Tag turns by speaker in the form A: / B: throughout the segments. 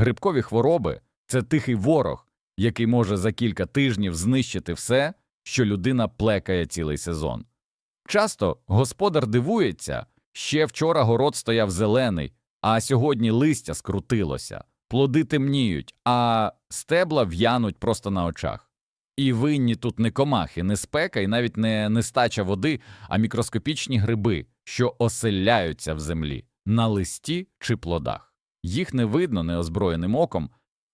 A: Грибкові хвороби це тихий ворог, який може за кілька тижнів знищити все, що людина плекає цілий сезон. Часто господар дивується, ще вчора город стояв зелений, а сьогодні листя скрутилося, плоди темніють, а стебла в'януть просто на очах. І винні тут не комахи, не спека і навіть не нестача води, а мікроскопічні гриби, що оселяються в землі на листі чи плодах. Їх не видно неозброєним оком,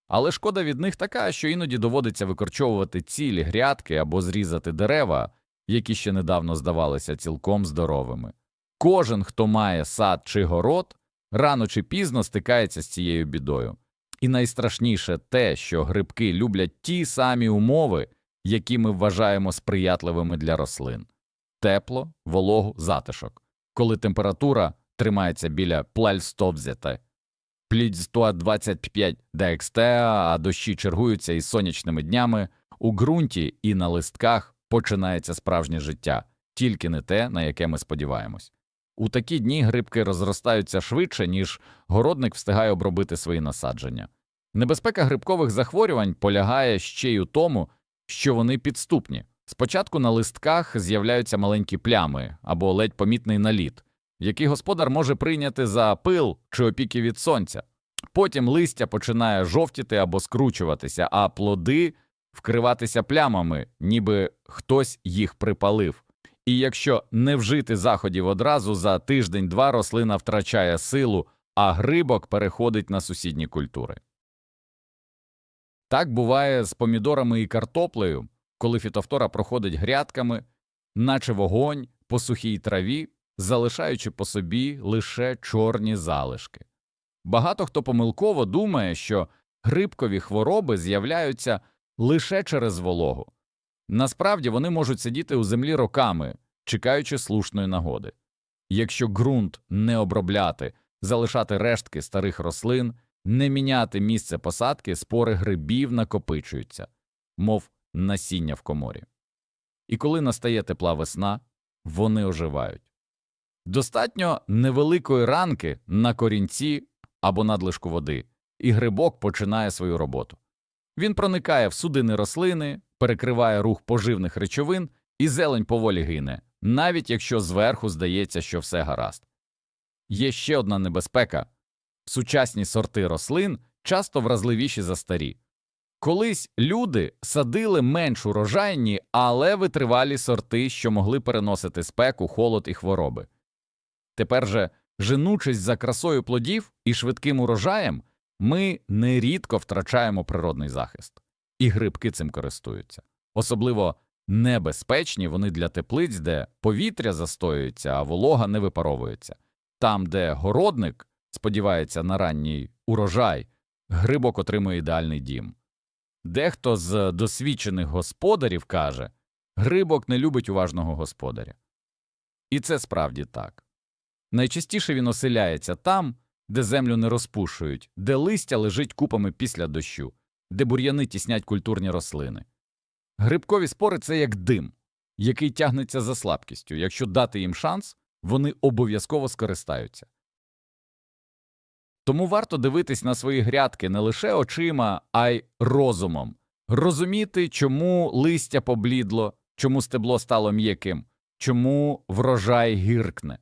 A: але шкода від них така, що іноді доводиться викорчовувати цілі грядки або зрізати дерева, які ще недавно здавалися цілком здоровими. Кожен, хто має сад чи город, рано чи пізно стикається з цією бідою. І найстрашніше те, що грибки люблять ті самі умови, які ми вважаємо сприятливими для рослин тепло, вологу, затишок, коли температура тримається біля плальстовзяте, плюс 25 ДХТ, а дощі чергуються із сонячними днями, у ґрунті і на листках починається справжнє життя, тільки не те, на яке ми сподіваємось. У такі дні грибки розростаються швидше, ніж городник встигає обробити свої насадження. Небезпека грибкових захворювань полягає ще й у тому, що вони підступні. Спочатку на листках з'являються маленькі плями або ледь помітний наліт, який господар може прийняти за пил чи опіки від сонця. Потім листя починає жовтіти або скручуватися, а плоди вкриватися плямами, ніби хтось їх припалив. І якщо не вжити заходів одразу, за тиждень-два рослина втрачає силу, а грибок переходить на сусідні культури. Так буває з помідорами і картоплею, коли фітофтора проходить грядками, наче вогонь по сухій траві, залишаючи по собі лише чорні залишки. Багато хто помилково думає, що грибкові хвороби з'являються лише через вологу. Насправді вони можуть сидіти у землі роками, чекаючи слушної нагоди. Якщо ґрунт не обробляти, залишати рештки старих рослин, не міняти місце посадки, спори грибів накопичуються, мов насіння в коморі. І коли настає тепла весна, вони оживають. Достатньо невеликої ранки на корінці або надлишку води, і грибок починає свою роботу. Він проникає в судини рослини, перекриває рух поживних речовин, і зелень поволі гине, навіть якщо зверху здається, що все гаразд. Є ще одна небезпека сучасні сорти рослин часто вразливіші за старі. Колись люди садили менш урожайні, але витривалі сорти, що могли переносити спеку, холод і хвороби. Тепер же, женучись за красою плодів і швидким урожаєм, ми нерідко втрачаємо природний захист, і грибки цим користуються. Особливо небезпечні вони для теплиць, де повітря застоюється, а волога не випаровується. Там, де городник сподівається на ранній урожай, грибок отримує ідеальний дім. Дехто з досвідчених господарів каже грибок не любить уважного господаря. І це справді так. Найчастіше він оселяється там, де землю не розпушують, де листя лежить купами після дощу, де бур'яни тіснять культурні рослини. Грибкові спори це як дим, який тягнеться за слабкістю. Якщо дати їм шанс, вони обов'язково скористаються. Тому варто дивитись на свої грядки не лише очима, а й розумом, розуміти, чому листя поблідло, чому стебло стало м'яким, чому врожай гіркне.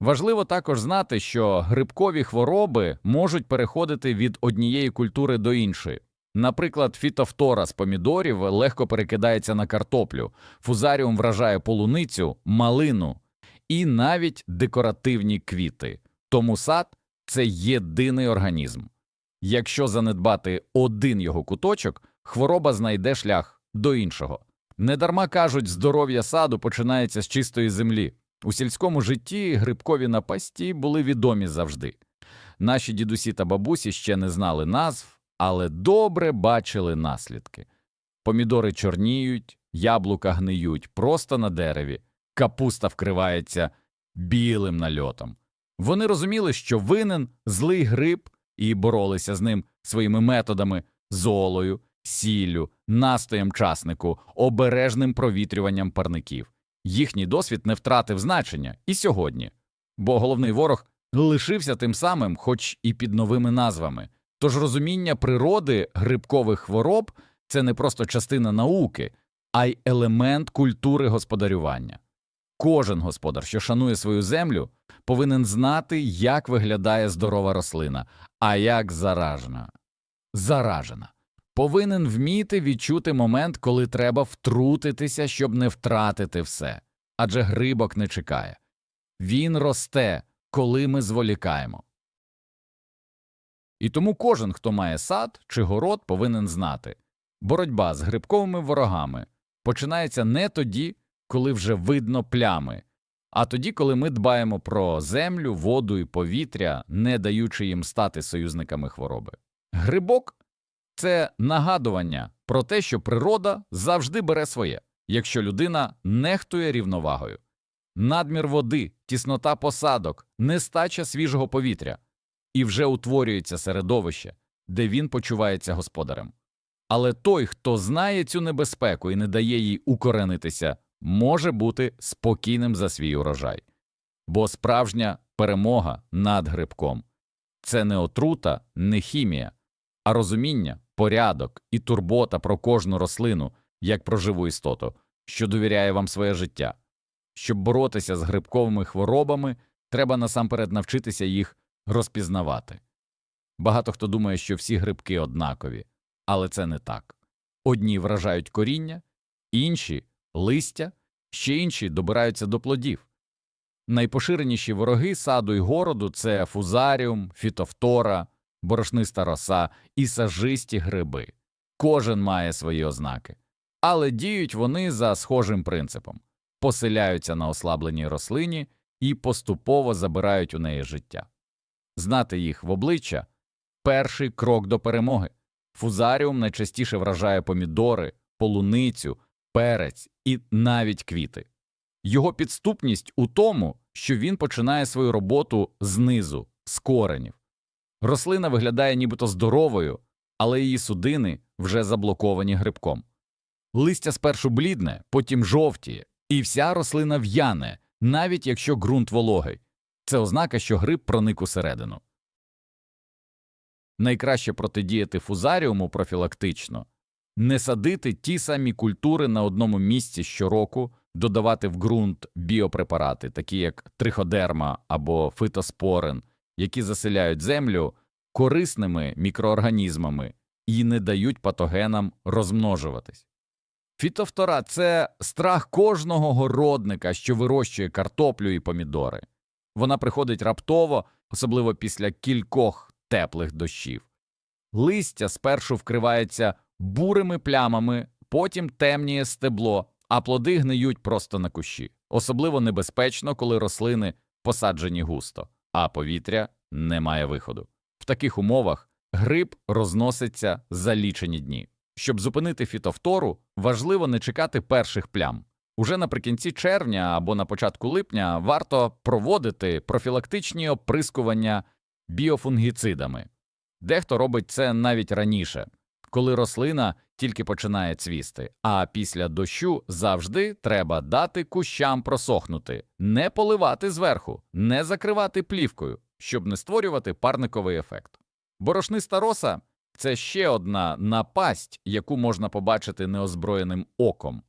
A: Важливо також знати, що грибкові хвороби можуть переходити від однієї культури до іншої. Наприклад, фітофтора з помідорів легко перекидається на картоплю, фузаріум вражає полуницю, малину і навіть декоративні квіти. Тому сад це єдиний організм. Якщо занедбати один його куточок, хвороба знайде шлях до іншого. Недарма кажуть, здоров'я саду починається з чистої землі. У сільському житті грибкові напасті були відомі завжди. Наші дідусі та бабусі ще не знали назв, але добре бачили наслідки. Помідори чорніють, яблука гниють просто на дереві, капуста вкривається білим нальотом. Вони розуміли, що винен злий гриб, і боролися з ним своїми методами золою, сіллю, настоєм часнику, обережним провітрюванням парників. Їхній досвід не втратив значення і сьогодні, бо головний ворог лишився тим самим, хоч і під новими назвами. Тож розуміння природи грибкових хвороб це не просто частина науки, а й елемент культури господарювання. Кожен господар, що шанує свою землю, повинен знати, як виглядає здорова рослина, а як заражена. Заражена. Повинен вміти відчути момент, коли треба втрутитися, щоб не втратити все. Адже грибок не чекає. Він росте, коли ми зволікаємо. І тому кожен, хто має сад чи город, повинен знати боротьба з грибковими ворогами починається не тоді, коли вже видно плями, а тоді, коли ми дбаємо про землю, воду і повітря, не даючи їм стати союзниками хвороби. Грибок це нагадування про те, що природа завжди бере своє, якщо людина нехтує рівновагою. Надмір води, тіснота посадок, нестача свіжого повітря, і вже утворюється середовище, де він почувається господарем. Але той, хто знає цю небезпеку і не дає їй укоренитися, може бути спокійним за свій урожай. Бо справжня перемога над грибком це не отрута, не хімія, а розуміння, порядок і турбота про кожну рослину як про живу істоту, що довіряє вам своє життя. Щоб боротися з грибковими хворобами, треба насамперед навчитися їх розпізнавати. Багато хто думає, що всі грибки однакові, але це не так. Одні вражають коріння, інші листя, ще інші добираються до плодів. Найпоширеніші вороги саду й городу це фузаріум, фітофтора, борошниста роса і сажисті гриби. Кожен має свої ознаки, але діють вони за схожим принципом поселяються на ослабленій рослині і поступово забирають у неї життя. Знати їх в обличчя перший крок до перемоги. Фузаріум найчастіше вражає помідори, полуницю, перець і навіть квіти. Його підступність у тому, що він починає свою роботу знизу, з коренів. Рослина виглядає нібито здоровою, але її судини вже заблоковані грибком. Листя спершу блідне, потім жовтіє, і вся рослина в'яне, навіть якщо ґрунт вологий. Це ознака, що гриб проник усередину. Найкраще протидіяти фузаріуму профілактично не садити ті самі культури на одному місці щороку, додавати в ґрунт біопрепарати, такі як триходерма або фитоспорин, які заселяють землю корисними мікроорганізмами і не дають патогенам розмножуватись. Фітофтора це страх кожного городника, що вирощує картоплю і помідори. Вона приходить раптово, особливо після кількох теплих дощів. Листя спершу вкривається бурими плямами, потім темніє стебло, а плоди гниють просто на кущі. Особливо небезпечно, коли рослини посаджені густо, а повітря не має виходу. В таких умовах гриб розноситься за лічені дні. Щоб зупинити фітофтору, важливо не чекати перших плям. Уже наприкінці червня або на початку липня варто проводити профілактичні оприскування біофунгіцидами. Дехто робить це навіть раніше, коли рослина тільки починає цвісти, а після дощу завжди треба дати кущам просохнути, не поливати зверху, не закривати плівкою, щоб не створювати парниковий ефект. Борошниста роса це ще одна напасть, яку можна побачити неозброєним оком.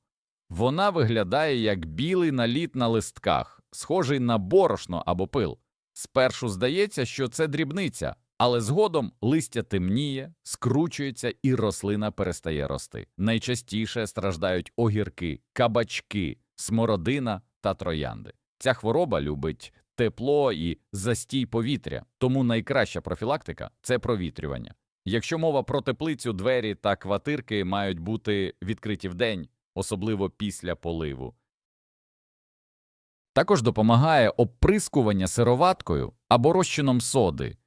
A: Вона виглядає як білий наліт на листках, схожий на борошно або пил. Спершу здається, що це дрібниця, але згодом листя темніє, скручується і рослина перестає рости. Найчастіше страждають огірки, кабачки, смородина та троянди. Ця хвороба любить тепло і застій повітря, тому найкраща профілактика це провітрювання. Якщо мова про теплицю, двері та квартирки мають бути відкриті вдень, особливо після поливу. Також допомагає оприскування сироваткою або розчином соди.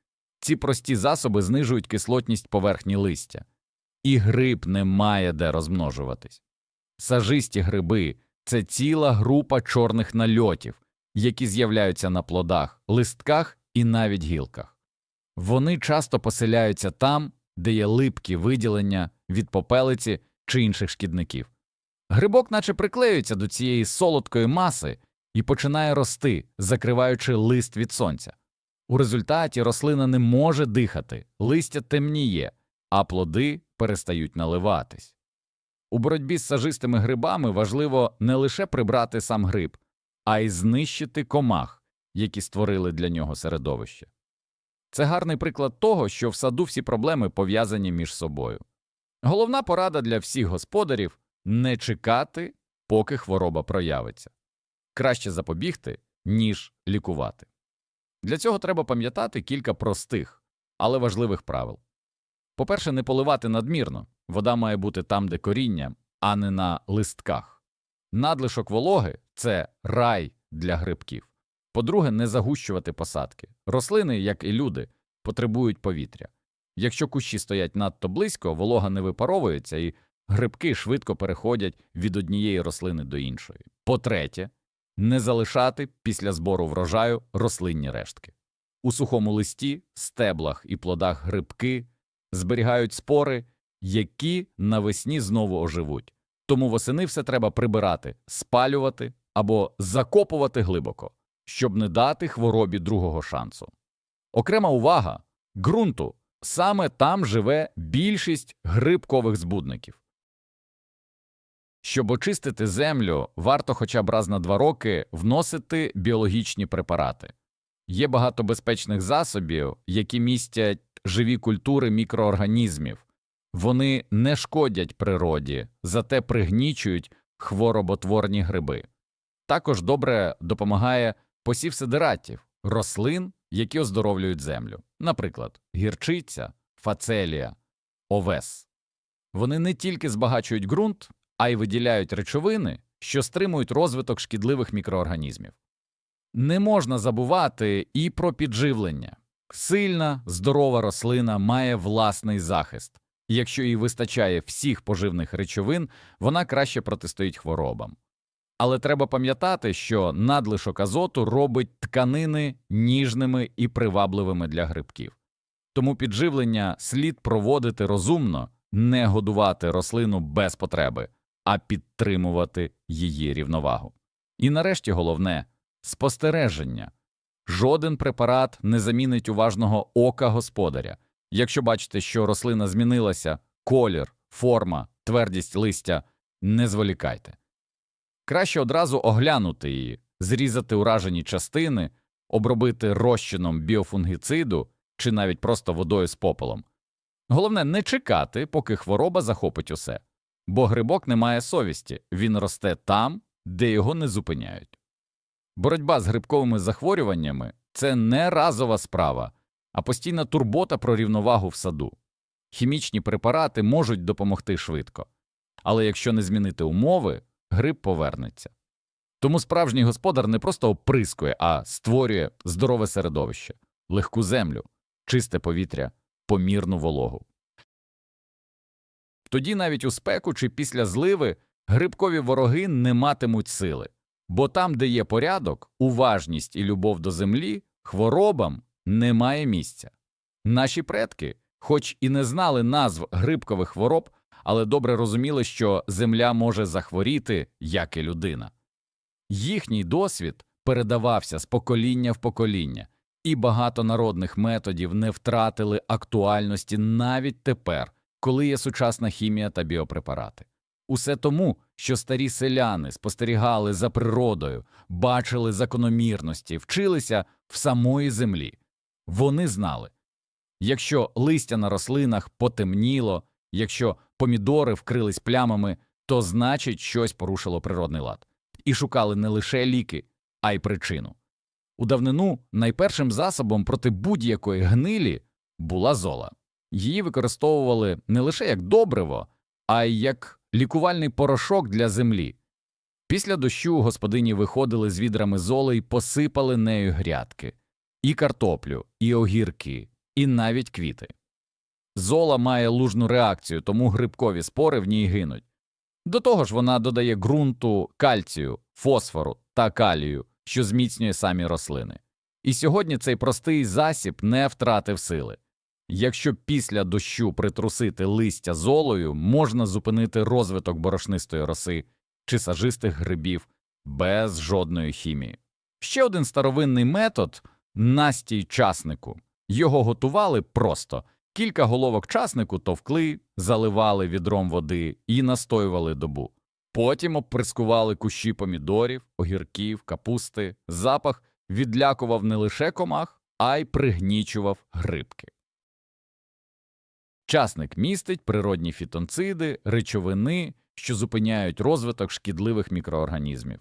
A: Ці прості засоби знижують кислотність поверхні листя, і гриб не має де розмножуватись. Сажисті гриби це ціла група чорних нальотів, які з'являються на плодах, листках і навіть гілках. Вони часто поселяються там, де є липкі виділення від попелиці чи інших шкідників. Грибок наче приклеюється до цієї солодкої маси і починає рости, закриваючи лист від сонця. У результаті рослина не може дихати, листя темніє, а плоди перестають наливатись. У боротьбі з сажистими грибами важливо не лише прибрати сам гриб, а й знищити комах, які створили для нього середовище. Це гарний приклад того, що в саду всі проблеми пов'язані між собою. Головна порада для всіх господарів не чекати, поки хвороба проявиться. Краще запобігти, ніж лікувати. Для цього треба пам'ятати кілька простих, але важливих правил. По-перше, не поливати надмірно. Вода має бути там, де коріння, а не на листках. Надлишок вологи це рай для грибків. По-друге, не загущувати посадки. Рослини, як і люди, потребують повітря. Якщо кущі стоять надто близько, волога не випаровується і грибки швидко переходять від однієї рослини до іншої. По-третє, не залишати після збору врожаю рослинні рештки. У сухому листі, стеблах і плодах грибки зберігають спори, які навесні знову оживуть. Тому восени все треба прибирати, спалювати або закопувати глибоко, щоб не дати хворобі другого шансу. Окрема увага ґрунту саме там живе більшість грибкових збудників. Щоб очистити землю, варто хоча б раз на два роки вносити біологічні препарати. Є багато безпечних засобів, які містять живі культури мікроорганізмів. Вони не шкодять природі, зате пригнічують хвороботворні гриби. Також добре допомагає посів сидератів, рослин, які оздоровлюють землю, наприклад, гірчиця, фацелія, овес. Вони не тільки збагачують ґрунт, а й виділяють речовини, що стримують розвиток шкідливих мікроорганізмів. Не можна забувати і про підживлення. Сильна, здорова рослина має власний захист. Якщо їй вистачає всіх поживних речовин, вона краще протистоїть хворобам. Але треба пам'ятати, що надлишок азоту робить тканини ніжними і привабливими для грибків. Тому підживлення слід проводити розумно, не годувати рослину без потреби, а підтримувати її рівновагу. І нарешті головне спостереження. Жоден препарат не замінить уважного ока господаря. Якщо бачите, що рослина змінилася, колір, форма, твердість листя, не зволікайте. Краще одразу оглянути її, зрізати уражені частини, обробити розчином біофунгіциду чи навіть просто водою з попелом. Головне не чекати, поки хвороба захопить усе, бо грибок не має совісті, він росте там, де його не зупиняють. Боротьба з грибковими захворюваннями це не разова справа, а постійна турбота про рівновагу в саду. Хімічні препарати можуть допомогти швидко, але якщо не змінити умови, гриб повернеться. Тому справжній господар не просто оприскує, а створює здорове середовище, легку землю, чисте повітря, помірну вологу. Тоді навіть у спеку чи після зливи грибкові вороги не матимуть сили, бо там, де є порядок, уважність і любов до землі, хворобам немає місця. Наші предки, хоч і не знали назв грибкових хвороб, але добре розуміли, що земля може захворіти, як і людина. Їхній досвід передавався з покоління в покоління, і багато народних методів не втратили актуальності навіть тепер, коли є сучасна хімія та біопрепарати. Усе тому, що старі селяни спостерігали за природою, бачили закономірності, вчилися в самої землі. Вони знали якщо листя на рослинах потемніло, якщо помідори вкрились плямами, то значить щось порушило природний лад, і шукали не лише ліки, а й причину. У давнину найпершим засобом проти будь-якої гнилі була зола. Її використовували не лише як добриво, а й як лікувальний порошок для землі. Після дощу господині виходили з відрами золи і посипали нею грядки і картоплю, і огірки, і навіть квіти. Зола має лужну реакцію, тому грибкові спори в ній гинуть. До того ж, вона додає ґрунту кальцію, фосфору та калію, що зміцнює самі рослини. І сьогодні цей простий засіб не втратив сили. Якщо після дощу притрусити листя золою, можна зупинити розвиток борошнистої роси чи сажистих грибів без жодної хімії. Ще один старовинний метод настій часнику. Його готували просто. Кілька головок часнику товкли, заливали відром води і настоювали добу. Потім обприскували кущі помідорів, огірків, капусти. Запах відлякував не лише комах, а й пригнічував грибки. Часник містить природні фітонциди, речовини, що зупиняють розвиток шкідливих мікроорганізмів.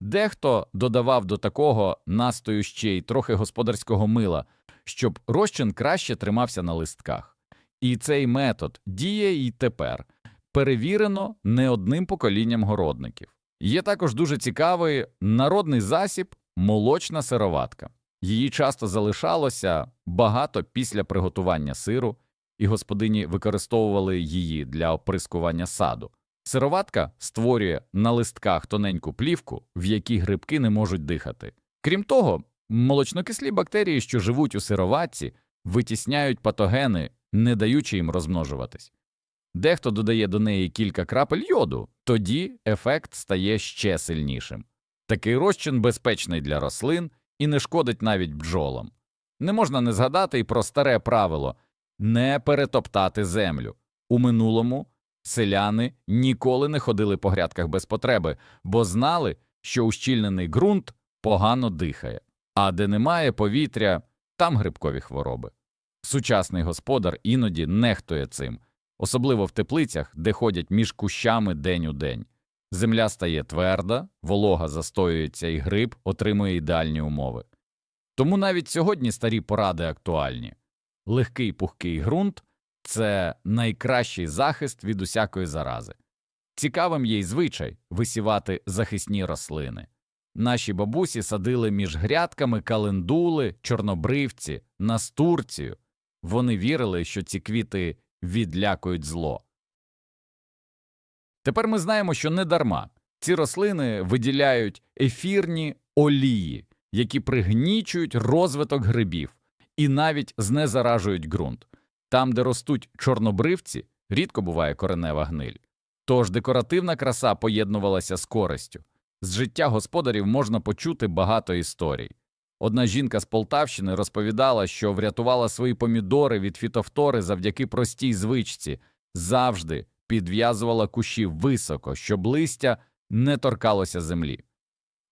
A: Дехто додавав до такого настою ще й трохи господарського мила, щоб розчин краще тримався на листках. І цей метод діє і тепер, перевірено не одним поколінням городників. Є також дуже цікавий народний засіб молочна сироватка. Її часто залишалося багато після приготування сиру, і господині використовували її для оприскування саду. Сироватка створює на листках тоненьку плівку, в якій грибки не можуть дихати. Крім того, молочнокислі бактерії, що живуть у сироватці, витісняють патогени, не даючи їм розмножуватись. Дехто додає до неї кілька крапель йоду, тоді ефект стає ще сильнішим. Такий розчин безпечний для рослин і не шкодить навіть бджолам. Не можна не згадати і про старе правило не перетоптати землю. У минулому селяни ніколи не ходили по грядках без потреби, бо знали, що ущільнений ґрунт погано дихає, а де немає повітря, там грибкові хвороби. Сучасний господар іноді нехтує цим, особливо в теплицях, де ходять між кущами день у день. Земля стає тверда, волога застоюється і гриб отримує ідеальні умови. Тому навіть сьогодні старі поради актуальні. Легкий пухкий ґрунт це найкращий захист від усякої зарази. Цікавим є й звичай висівати захисні рослини. Наші бабусі садили між грядками календули, чорнобривці, настурцію. Вони вірили, що ці квіти відлякують зло. Тепер ми знаємо, що не дарма ці рослини виділяють ефірні олії, які пригнічують розвиток грибів і навіть знезаражують ґрунт. Там, де ростуть чорнобривці, рідко буває коренева гниль. Тож декоративна краса поєднувалася з користю. З життя господарів можна почути багато історій. Одна жінка з Полтавщини розповідала, що врятувала свої помідори від фітофтори завдяки простій звичці, завжди підв'язувала кущі високо, щоб листя не торкалося землі.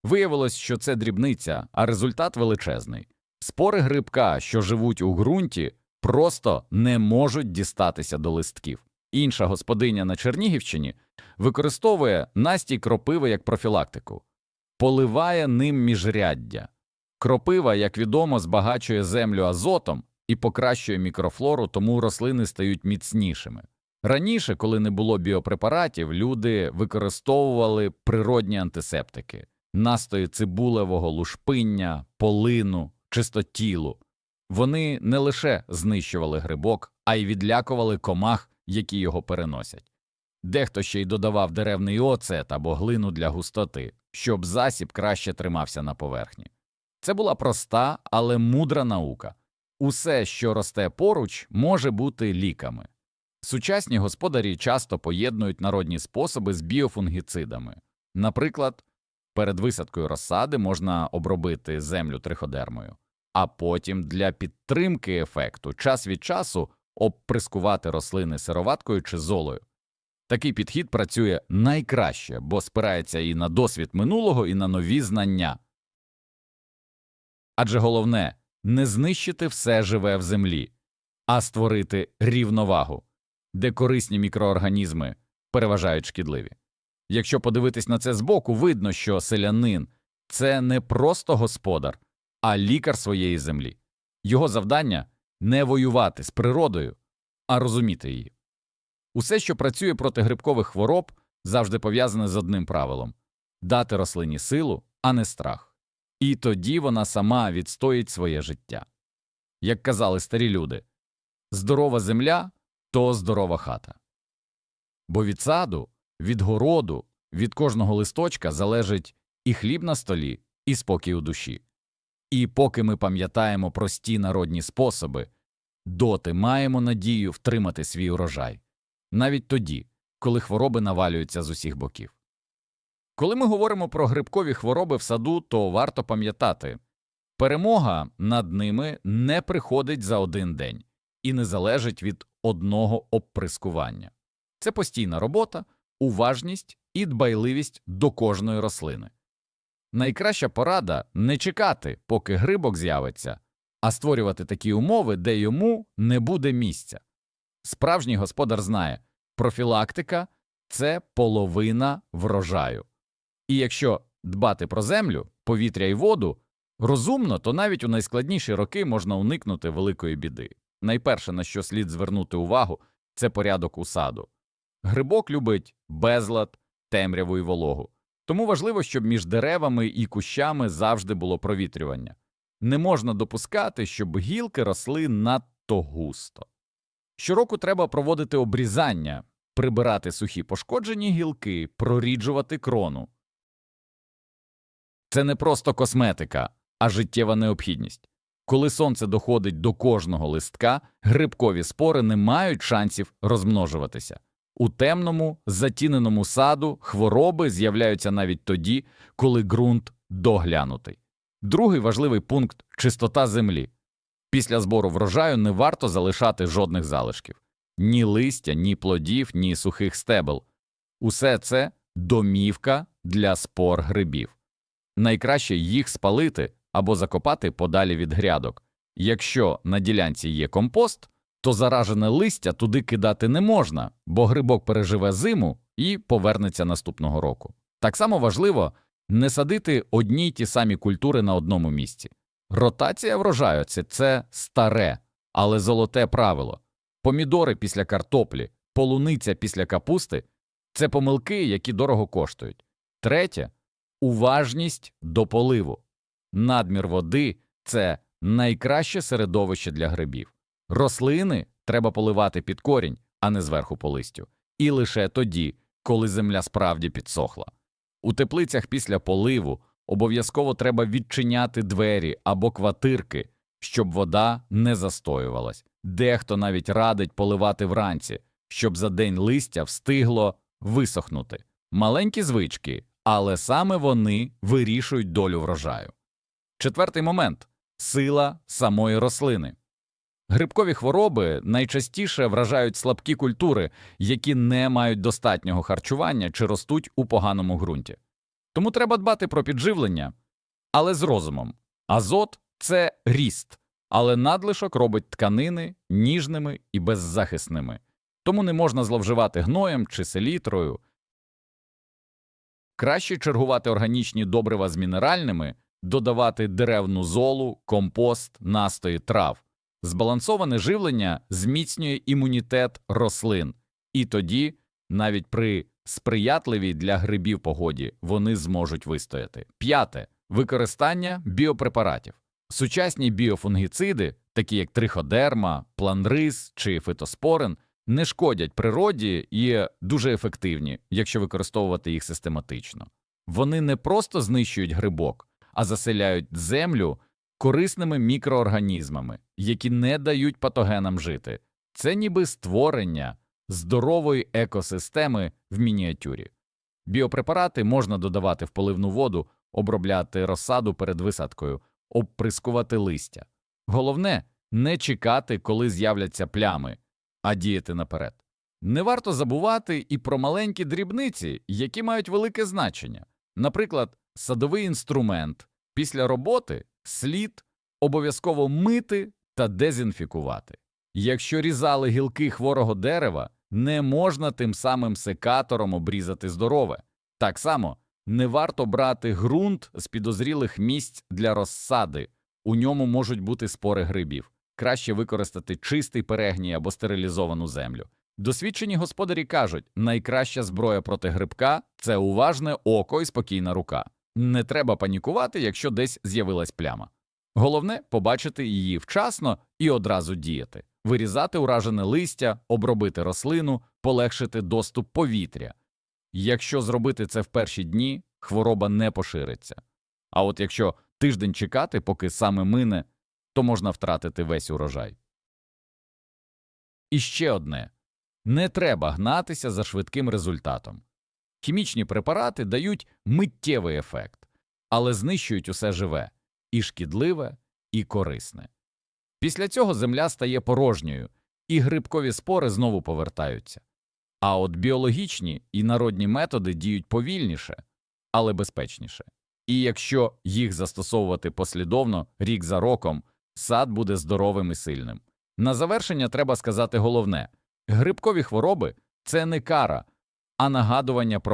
A: Виявилось, що це дрібниця, а результат величезний. Спори грибка, що живуть у ґрунті, просто не можуть дістатися до листків. Інша господиня на Чернігівщині використовує настій кропиви як профілактику, поливає ним міжряддя. Кропива, як відомо, збагачує землю азотом і покращує мікрофлору, тому рослини стають міцнішими. Раніше, коли не було біопрепаратів, люди використовували природні антисептики, настої цибулевого лушпиння, полину, чистотілу. Вони не лише знищували грибок, а й відлякували комах, які його переносять. Дехто ще й додавав деревний оцет або глину для густоти, щоб засіб краще тримався на поверхні. Це була проста, але мудра наука. Усе, що росте поруч, може бути ліками. Сучасні господарі часто поєднують народні способи з біофунгіцидами. Наприклад, перед висадкою розсади можна обробити землю триходермою, а потім для підтримки ефекту час від часу обприскувати рослини сироваткою чи золою. Такий підхід працює найкраще, бо спирається і на досвід минулого, і на нові знання. Адже головне не знищити все живе в землі, а створити рівновагу, де корисні мікроорганізми переважають шкідливі. Якщо подивитись на це збоку, видно, що селянин це не просто господар, а лікар своєї землі. Його завдання не воювати з природою, а розуміти її. Усе, що працює проти грибкових хвороб, завжди пов'язане з одним правилом дати рослині силу, а не страх. І тоді вона сама відстоїть своє життя. Як казали старі люди здорова земля то здорова хата. Бо від саду, від городу, від кожного листочка залежить і хліб на столі, і спокій у душі. І поки ми пам'ятаємо прості народні способи, доти маємо надію втримати свій урожай, навіть тоді, коли хвороби навалюються з усіх боків. Коли ми говоримо про грибкові хвороби в саду, то варто пам'ятати Перемога над ними не приходить за один день і не залежить від одного обприскування. Це постійна робота, уважність і дбайливість до кожної рослини. Найкраща порада не чекати, поки грибок з'явиться, а створювати такі умови, де йому не буде місця. Справжній господар знає, профілактика це половина врожаю. І якщо дбати про землю, повітря і воду розумно, то навіть у найскладніші роки можна уникнути великої біди. Найперше, на що слід звернути увагу, це порядок у саду. Грибок любить безлад, темряву і вологу. Тому важливо, щоб між деревами і кущами завжди було провітрювання. Не можна допускати, щоб гілки росли надто густо. Щороку треба проводити обрізання, прибирати сухі пошкоджені гілки, проріджувати крону. Це не просто косметика, а життєва необхідність. Коли сонце доходить до кожного листка, грибкові спори не мають шансів розмножуватися. У темному, затіненому саду хвороби з'являються навіть тоді, коли ґрунт доглянутий. Другий важливий пункт чистота землі. Після збору врожаю не варто залишати жодних залишків ні листя, ні плодів, ні сухих стебел. Усе це домівка для спор грибів. Найкраще їх спалити або закопати подалі від грядок. Якщо на ділянці є компост, то заражене листя туди кидати не можна, бо грибок переживе зиму і повернеться наступного року. Так само важливо не садити одні й ті самі культури на одному місці. Ротація врожаю це, старе, але золоте правило. Помідори після картоплі, полуниця після капусти це помилки, які дорого коштують. Третє уважність до поливу. Надмір води це найкраще середовище для грибів. Рослини треба поливати під корінь, а не зверху по листю. І лише тоді, коли земля справді підсохла. У теплицях після поливу обов'язково треба відчиняти двері або квартирки, щоб вода не застоювалась. Дехто навіть радить поливати вранці, щоб за день листя встигло висохнути. Маленькі звички, але саме вони вирішують долю врожаю. Четвертий момент сила самої рослини. Грибкові хвороби найчастіше вражають слабкі культури, які не мають достатнього харчування чи ростуть у поганому ґрунті. Тому треба дбати про підживлення, але з розумом. Азот це ріст, але надлишок робить тканини ніжними і беззахисними, тому не можна зловживати гноєм чи селітрою. Краще чергувати органічні добрива з мінеральними, додавати деревну золу, компост, настої трав. Збалансоване живлення зміцнює імунітет рослин, і тоді, навіть при сприятливій для грибів погоді, вони зможуть вистояти. П'яте використання біопрепаратів. Сучасні біофунгіциди, такі як триходерма, планрис чи фитоспорин, не шкодять природі і дуже ефективні, якщо використовувати їх систематично. Вони не просто знищують грибок, а заселяють землю корисними мікроорганізмами, які не дають патогенам жити. Це ніби створення здорової екосистеми в мініатюрі. Біопрепарати можна додавати в поливну воду, обробляти розсаду перед висадкою, обприскувати листя. Головне не чекати, коли з'являться плями, а діяти наперед. Не варто забувати і про маленькі дрібниці, які мають велике значення. Наприклад, садовий інструмент після роботи слід обов'язково мити та дезінфікувати. Якщо різали гілки хворого дерева, не можна тим самим секатором обрізати здорове. Так само не варто брати ґрунт з підозрілих місць для розсади, у ньому можуть бути спори грибів. Краще використати чистий перегній або стерилізовану землю. Досвідчені господарі кажуть, найкраща зброя проти грибка це уважне око і спокійна рука. Не треба панікувати, якщо десь з'явилась пляма. Головне побачити її вчасно і одразу діяти, вирізати уражене листя, обробити рослину, полегшити доступ повітря. Якщо зробити це в перші дні, хвороба не пошириться. А от якщо тиждень чекати, поки саме мине, то можна втратити весь урожай. І ще одне не треба гнатися за швидким результатом. Хімічні препарати дають миттєвий ефект, але знищують усе живе. і шкідливе, і корисне. Після цього земля стає порожньою, і грибкові спори знову повертаються. А от біологічні і народні методи діють повільніше, але безпечніше. І якщо їх застосовувати послідовно, рік за роком, сад буде здоровим і сильним. На завершення треба сказати головне: грибкові хвороби це не кара, а нагадування про